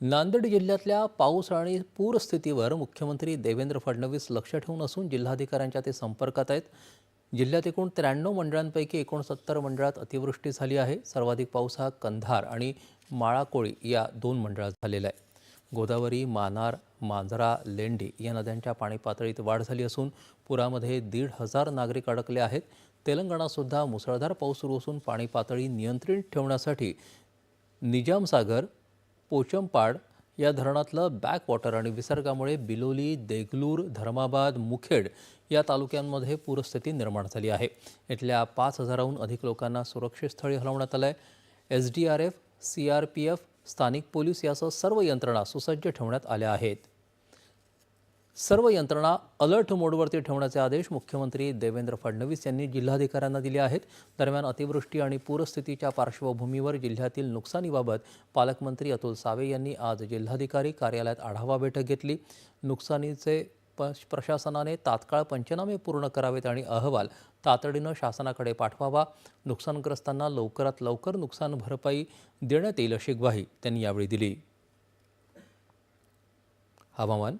नांदेड जिल्ह्यातल्या पाऊस आणि पूरस्थितीवर मुख्यमंत्री देवेंद्र फडणवीस लक्ष ठेवून असून जिल्हाधिकाऱ्यांच्या ते संपर्कात आहेत. जिल्ह्यात एकूण त्र्याण्णव मंडळांपैकी एकोणसत्तर मंडळात अतिवृष्टी झाली आहे. सर्वाधिक पाऊस हा कंधार आणि माळाकोळी या दोन मंडळात झालेला आहे. गोदावरी मानार मांजरा लेंडी या नद्यांच्या पाणी पातळीत वाढ झाली असून पुरामध्ये दीड हजार नागरिक अडकले आहेत. तेलंगणातसुद्धा मुसळधार पाऊस सुरू असून पाणी पातळी नियंत्रित ठेवण्यासाठी निजामसागर पोचमपाड या धरणातलं बॅकवॉटर आणि विसर्गामुळे बिलोली देगलूर धर्माबाद मुखेड या तालुक्यांमध्ये पूरस्थिती निर्माण झाली आहे. इथल्या पाच हजाराहून अधिक लोकांना सुरक्षित स्थळी हलवण्यात आलं आहे S D R F C R P F स्थानिक पोलीस यासह सर्व यंत्रणा सुसज्ज ठेवण्यात आल्या आहेत. सर्व यंत्रणा अलर्ट मोडवरती ठेवण्याचे आदेश मुख्यमंत्री देवेंद्र फडणवीस यांनी जिल्हाधिकाऱ्यांना दिले आहेत. दरम्यान अतिवृष्टी आणि पूरस्थितीच्या पार्श्वभूमीवर जिल्ह्यातील नुकसानीबाबत पालकमंत्री अतुल सावे यांनी आज जिल्हाधिकारी कार्यालयात आढावा बैठक घेतली. नुकसानीचे प्रशासनाने तात्काळ पंचनामे पूर्ण करावेत आणि अहवाल तातडीनं शासनाकडे पाठवावा. नुकसानग्रस्तांना लवकरात लवकर नुकसान भरपाई देण्यात येईल अशी ग्वाही त्यांनी यावेळी दिली. हवामान